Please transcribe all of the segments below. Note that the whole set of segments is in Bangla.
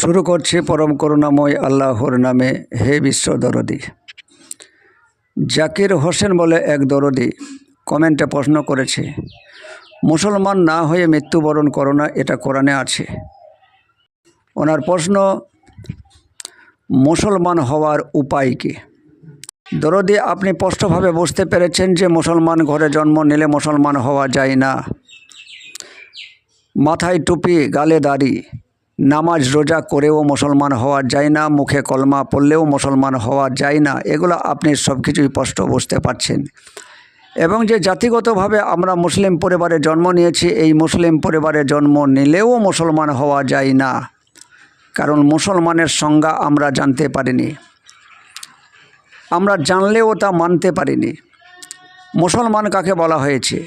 শুরু করছি পরম করুণাময় আল্লাহর নামে, হে বিশ্ব দরদি। জাকির হোসেন বলে এক দরদি কমেন্টে প্রশ্ন করেছে, মুসলমান না হয়ে মৃত্যুবরণ করো না, এটা কোরআনে আছে। ওনার প্রশ্ন, মুসলমান হওয়ার উপায় কী? দরদি, আপনি স্পষ্টভাবে বুঝতে পেরেছেন যে মুসলমান ঘরে জন্ম নিলে মুসলমান হওয়া যায় না। মাথায় টুপি, গালে দাড়ি, নামাজ রোজা করেও মুসলমান হওয়া যায় না, মুখে কলমা পড়লেও মুসলমান হওয়া যায় না, এগুলো আপনি সব কিছুই স্পষ্ট বুঝতে পারছেন। এবং যে জাতিগতভাবে আমরা মুসলিম পরিবারে জন্ম নিয়েছি, এই মুসলিম পরিবারে জন্ম নিলেও মুসলমান হওয়া যায় না। কারণ মুসলমানের সংজ্ঞা আমরা জানতে পারিনি। আমরা জানলেও তা মানতে পারিনি। মুসলমান কাকে বলা হয়েছে?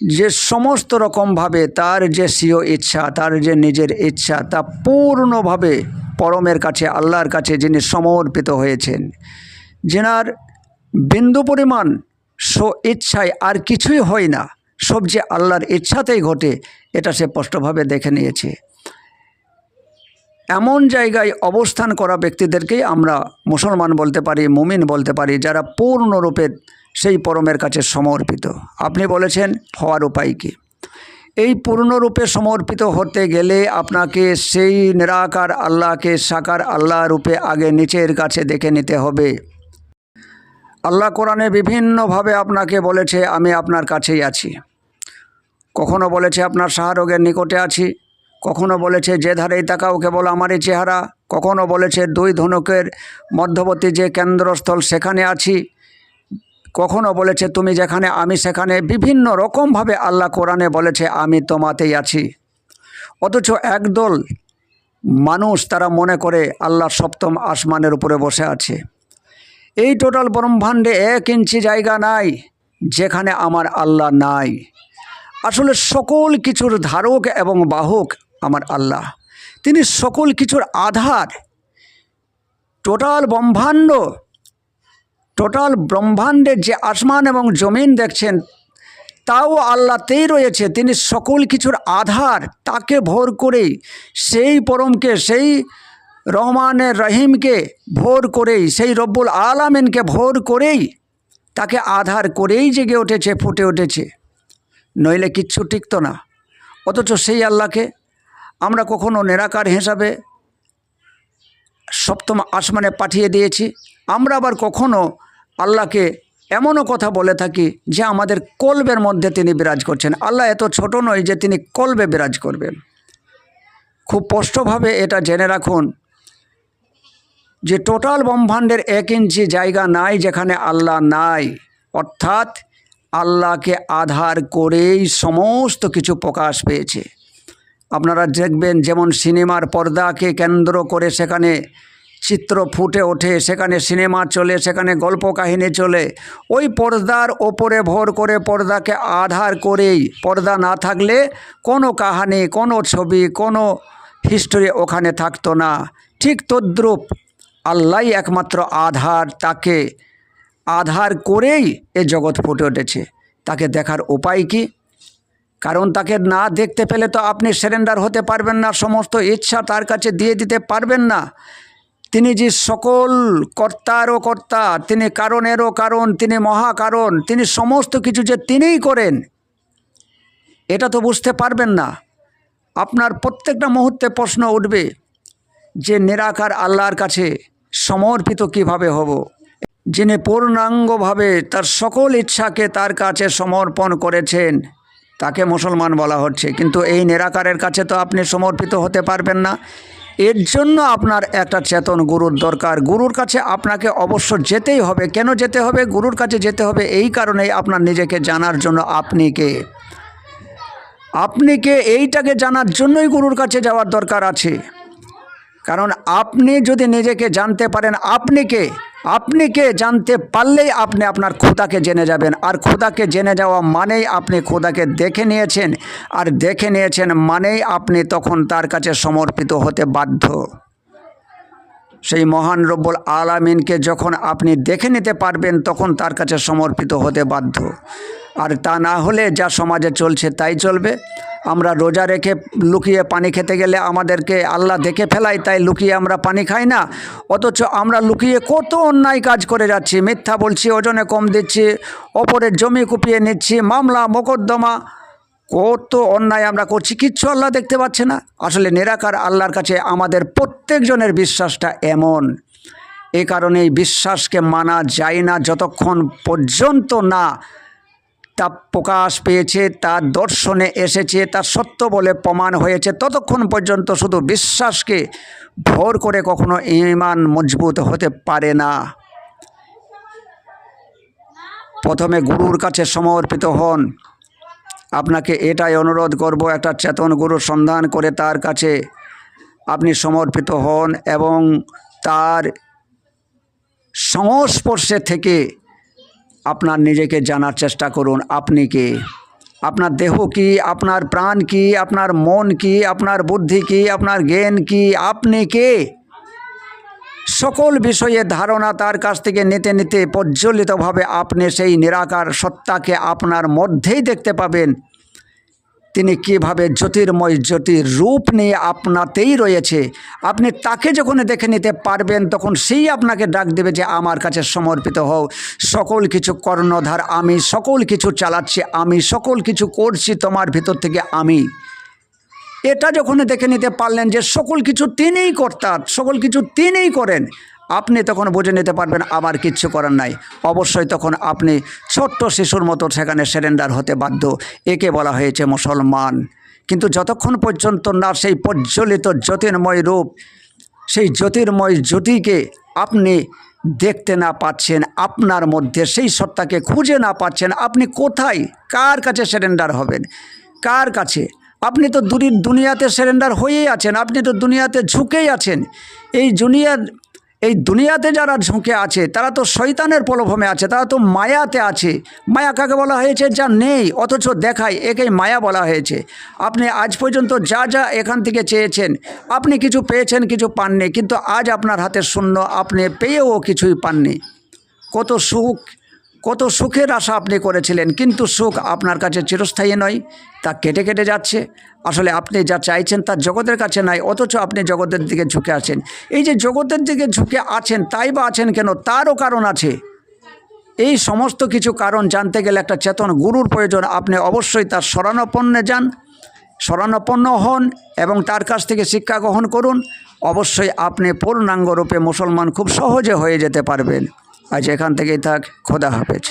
যে সমস্ত রকমভাবে তার যে স্বীয় ইচ্ছা, তার যে নিজের ইচ্ছা, তা পূর্ণভাবে পরমের কাছে, আল্লাহর কাছে যিনি সমর্পিত হয়েছেন, যেনার বিন্দু পরিমাণ স্ব ইচ্ছায় আর কিছুই হয় না, সব যে আল্লাহর ইচ্ছাতেই ঘটে, এটা সে স্পষ্টভাবে দেখে নিয়েছে। এমন জায়গায় অবস্থান করা ব্যক্তিদেরকেই আমরা মুসলমান বলতে পারি, মুমিন বলতে পারি, যারা পূর্ণরূপে সেই পরমের কাছে সমর্পিত। আপনি বলেছেন, হওয়ার উপায় কী? এই পূর্ণরূপে সমর্পিত হতে গেলে আপনাকে সেই নিরাকার আল্লাহকে সাকার আল্লাহ রূপে আগে নিচের কাছে দেখে নিতে হবে। আল্লাহ কোরআনে বিভিন্নভাবে আপনাকে বলেছে, আমি আপনার কাছেই আছি। কখনো বলেছে, আপনার শাহরোগের নিকটে আছি। কখনো বলেছে যে ধারেই তাকাও কেবল আমারই চেহারা, কখনো বলেছে দুই ধনুকের মধ্যবর্তী যে কেন্দ্রস্থল সেখানে আছি, কখনো বলেছে তুমি যেখানে, আমি সেখানে। বিভিন্ন রকমভাবে আল্লাহ কোরআনে বলেছে, আমি তোমাতেই আছি। অথচ একদল মানুষ তারা মনে করে আল্লাহ সপ্তম আসমানের উপরে বসে আছে। এই টোটাল ব্রহ্মাণ্ডে এক ইঞ্চি জায়গা নাই, যেখানে আমার আল্লাহ নাই। আসলে সকল কিছুর ধারক এবং বাহক আমার আল্লাহ। তিনি সকল কিছুর আধার। টোটাল ব্রহ্মাণ্ড, টোটাল ব্রহ্মাণ্ডের যে আসমান এবং জমিন দেখছেন, তাও আল্লাহতেই রয়েছে। তিনি সকল কিছুর আধার, তাকে ভোর করেই, সেই পরমকে, সেই রহমানের রহিমকে ভোর করেই, সেই রব্বুল আলামিনকে ভোর করেই, তাকে আধার করেই জেগে উঠেছে, ফুটে উঠেছে। নইলে কিচ্ছু টিকতো না। অথচ সেই আল্লাহকে আমরা কখনো নিরাকার হিসাবে সপ্তম আসমানে পাঠিয়ে দিয়েছি। আমরা আবার কখনো আল্লাহকে এমনও কথা বলে থাকি যে আমাদের কলবের মধ্যে তিনি বিরাজ করছেন। আল্লাহ এত ছোট নয় যে তিনি কলবে বিরাজ করবেন। খুব স্পষ্টভাবে এটা জেনে রাখুন যে টোটাল ব্রহ্মাণ্ডের এক ইঞ্চি জায়গা নাই যেখানে আল্লাহ নাই। অর্থাৎ আল্লাহকে আধার করেই সমস্ত কিছু প্রকাশ পেয়েছে। আপনারা দেখবেন যেমন সিনেমার পর্দাকে কেন্দ্র করে সেখানে চিত্র ফুটে ওঠে, সেখানে সিনেমা চলে, সেখানে গল্প কাহিনী চলে, ওই পর্দার ওপরে ভর করে পর্দাকে আধার করেই পর্দা না থাকলে কোনো কাহানি, কোনো ছবি, কোনো হিস্টোরি ওখানে থাকতো না। ঠিক তদ্রূপ আল্লাহ একমাত্র আধার, তাকে আধার করেই এ জগৎ ফুটে উঠেছে। তাকে দেখার উপায় কি? কারণ তাকে না দেখতে পেলে তো আপনি সেরেন্ডার হতে পারবেন না, সমস্ত ইচ্ছা তার কাছে দিয়ে দিতে পারবেন না। তিনি যে সকল কর্তারও কর্তা, তিনি কারণেরও কারণ, তিনি মহাকারণ, তিনি সমস্ত কিছু যে তিনিই করেন, এটা তো বুঝতে পারবেন না। আপনার প্রত্যেকটা মুহূর্তে প্রশ্ন উঠবে যে নিরাকার আল্লাহর কাছে সমর্পিত কীভাবে হব? যিনি পূর্ণাঙ্গভাবে তার সকল ইচ্ছাকে তার কাছে সমর্পণ করেছেন তাকে মুসলমান বলা হচ্ছে। কিন্তু এই নিরাকারের কাছে তো আপনি সমর্পিত হতে পারবেন না। এর জন্য আপনার একটা চেতন গুরুর দরকার। গুরুর কাছে আপনাকে অবশ্য যেতেই হবে। কেন যেতে হবে? গুরুর কাছে যেতে হবে এই কারণেই আপনার নিজেকে জানার জন্য আপনি কে? আপনি কে? এইটাকে জানার জন্যই গুরুর কাছে যাওয়ার দরকার আছে। কারণ আপনি যদি নিজেকে জানতে পারেন, আপনি কে? আপনি কে জানতে পারলেই আপনি আপনার খোদাকে জেনে যাবেন। আর খোদাকে জেনে যাওয়া মানেই আপনি খোদাকে দেখে নিয়েছেন। আর দেখে নিয়েছেন মানেই আপনি তখন তার কাছে সমর্পিত হতে বাধ্য। সেই মহান রব্বুল আলামিনকে যখন আপনি দেখে নিতে পারবেন, তখন তার কাছে সমর্পিত হতে বাধ্য। আর তা না হলে যা সমাজে চলছে তাই চলবে। আমরা রোজা রেখে লুকিয়ে পানি খেতে গেলে আমাদেরকে আল্লাহ দেখে ফেলাই তাই লুকিয়ে আমরা পানি খাই না। অথচ আমরা লুকিয়ে কত অন্যায় কাজ করে যাচ্ছি, মিথ্যা বলছি, ওজনে কম দিচ্ছি অপরের জমি কুপিয়ে নিচ্ছি, মামলা, মোকদ্দমা, কত অন্যায় আমরা করছি, কিচ্ছু আল্লাহ দেখতে পাচ্ছে না। আসলে নিরাকার আল্লাহর কাছে আমাদের প্রত্যেকজনের বিশ্বাসটা এমন। এই কারণে বিশ্বাসকে মানা যায় না যতক্ষণ পর্যন্ত না তা প্রকাশ পেয়েছে তার দর্শনে এসেছে তার সত্য বলে প্রমাণ হয়েছে। ততক্ষণ পর্যন্ত শুধু বিশ্বাসকে ভর করে কখনো ইমান মজবুত হতে পারে না। প্রথমে গুরুর কাছে সমর্পিত হন। আপনাকে এটাই অনুরোধ করব, একটা চেতন গুরুর সন্ধান করে তার কাছে আপনি সমর্পিত হন এবং তার সংস্পর্শে থেকে আপনার নিজেকে জানার চেষ্টা করুন, আপনি কে? আপনার দেহ কি, আপনার প্রাণ কি, আপনার মন কি, আপনার বুদ্ধি কি, আপনার জ্ঞান কি, আপনি কে? সকল বিষয়ে ধারণা তার কাছ থেকে নিতে নিতে প্রজ্বলিতভাবে আপনি সেই নিরাকার সত্তাকে আপনার মধ্যেই দেখতে পাবেন। তিনি কীভাবে জ্যোতির্ময় জ্যোতির রূপ নিয়ে আপনাতেই রয়েছে, আপনি তাকে যখন দেখে নিতে পারবেন, তখন সেই আপনাকে ডাক দেবে যে, আমার কাছে সমর্পিত হও। সকল কিছু কর্ণধার আমি, সকল কিছু চালাচ্ছি আমি, সকল কিছু করছি তোমার ভিতর থেকে আমি। এটা যখন দেখে নিতে পারলেন যে, সকল কিছু তিনিই কর্তা, সকল কিছু তিনিই করেন আপনি তখন বুঝে নিতে পারবেন, আমার কিচ্ছু করার নাই। অবশ্যই তখন আপনি ছোট্ট শিশুর মতো সেখানে সেরেন্ডার হতে বাধ্য। একে বলা হয়েছে মুসলমান। কিন্তু যতক্ষণ পর্যন্ত না সেই প্রজ্বলিত জ্যোতির্ময় রূপ, সেই জ্যোতির্ময় জ্যোতিকে আপনি দেখতে না পাচ্ছেন, আপনার মধ্যে সেই সত্তাকে খুঁজে না পাচ্ছেন, আপনি কোথায়? কার কাছে সেরেন্ডার হবেন? কার কাছে? আপনি তো দুনিয়াতে সেরেন্ডার হয়েই আছেন, আপনি তো দুনিয়াতে ঝুঁকেই আছেন। এই দুনিয়ার এই দুনিয়াতে যারা ঝুঁকে আছে, তারা তো শৈতানের প্রলোভমে আছে, তারা তো মায়াতে আছে। মায়া কাকে বলা হয়েছে? যা নেই, অথচ দেখায়, একেই মায়া বলা হয়েছে। আপনি আজ পর্যন্ত যা যা এখান থেকে চেয়েছেন, আপনি কিছু পেয়েছেন, কিছু পাননি, কিন্তু আজ আপনার হাতে শূন্য, আপনি পেয়েও কিছুই পাননি। কত সুখ কত সুখের আশা আপনি করেছিলেন, কিন্তু সুখ আপনার কাছে চিরস্থায়ী নয়, তা কেটে কেটে যাচ্ছে। আসলে আপনি যা চাইছেন তা জগতের কাছে নাই, অথচ আপনি জগতের দিকে ঝুঁকে আছেন। এই যে জগতের দিকে ঝুঁকে আছেন, তাই বা আছেন কেন? তারও কারণ আছে। এই সমস্ত কিছু কারণ জানতে গেলে একটা চেতন গুরুর প্রয়োজন। আপনি অবশ্যই তার শরণাপন্নে যান, শরণাপন্ন হন এবং তার কাছ থেকে শিক্ষা গ্রহণ করুন। অবশ্যই আপনি পূর্ণাঙ্গ রূপে মুসলমান খুব সহজে হয়ে যেতে পারবেন। আজ এখান থেকেই থাক খোদা হাফেজ।